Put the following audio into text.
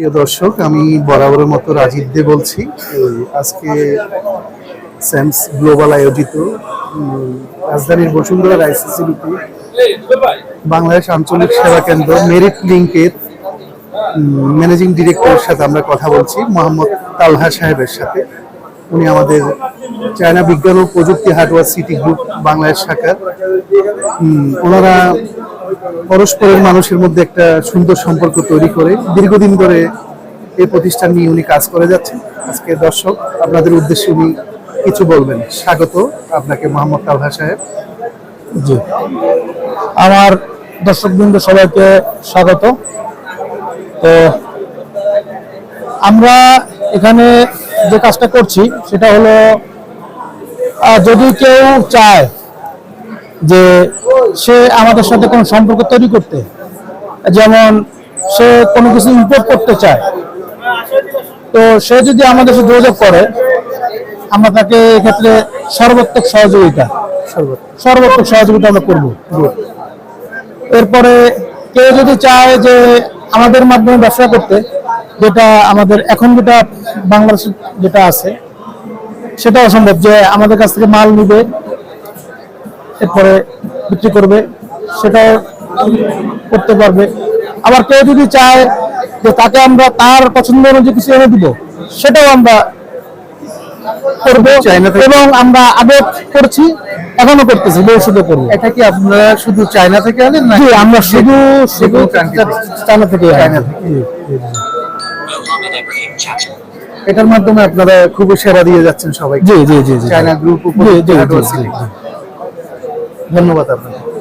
প্রিয় দর্শক, আমি বরাবরের মতো রাজীব দে বলছি। আজকে স্যামস গ্লোবাল আয়োজিত রাজধানীর বসুন্ধরা আইসিসিবিতে বাংলাদেশ আঞ্চলিক সেবা কেন্দ্র মেরিট লিঙ্কের ম্যানেজিং ডিরেক্টরের সাথে আমরা কথা বলছি, মোহাম্মদ তালহা সাহেবের সাথে। উনি আমাদের চায়না বিজ্ঞান ও প্রযুক্তি হার্ডওয়ার সিটি গ্রুপ বাংলাদেশ শাখার ওনারা পরস্পরের মানুষের মধ্যে একটা সুন্দর সম্পর্ক তৈরি করে দীর্ঘদিন ধরে এই প্রতিষ্ঠান নিয়ে উনি কাজ করে যাচ্ছেন। আজকে দর্শক, আপনাদের উদ্দেশ্যে উনি কিছু বলবেন। স্বাগত আপনাকে, মোহাম্মদ তালহা সাহেব। জি। আমার দর্শকবৃন্দ সবাইকে স্বাগত। তো আমরা এখানে যে কাজটা করছি, সেটা হলো যদি কেউ চায় যে সে আমাদের সাথে কোনো সম্পর্ক তৈরি করতে, যেমন সে কোনো কিছু ইম্পোর্ট করতে চায়। তো সে যদি আমাদের সাথে যোগাযোগ করে, আমরা তাকে এক্ষেত্রে সর্বাত্মক সহযোগিতা সর্বত সর্বাত্মক সহযোগিতা আমরা করব। এরপরে কেউ যদি চায় যে আমাদের মাধ্যমে ব্যবসা করতে, যেটা আমাদের এখন যেটা বাংলাদেশে যেটা আছে সেটা অসম্ভব যে আমাদের কাছ থেকে মাল নিবে এরপরে বিক্রি করবে সেটাও করতে পারবে। আবার কেউ যদি চায় যে তাকে আমরা তার পছন্দ অনুযায়ী কিছু এনে দিব সেটাও আমরা করব এবং আমরা আগে করছি এখনও করতেছি ভবিষ্যতে করব। এটা কি আপনারা শুধু চায়না থেকে আনেন না আমরা শুধু শুধু? চায়না থেকে এটার মাধ্যমে আপনারা খুবই সেবা দিয়ে যাচ্ছেন সবাই জি জি জি চায়না গ্রুপ জি, জি। ধন্যবাদ আপনাকে।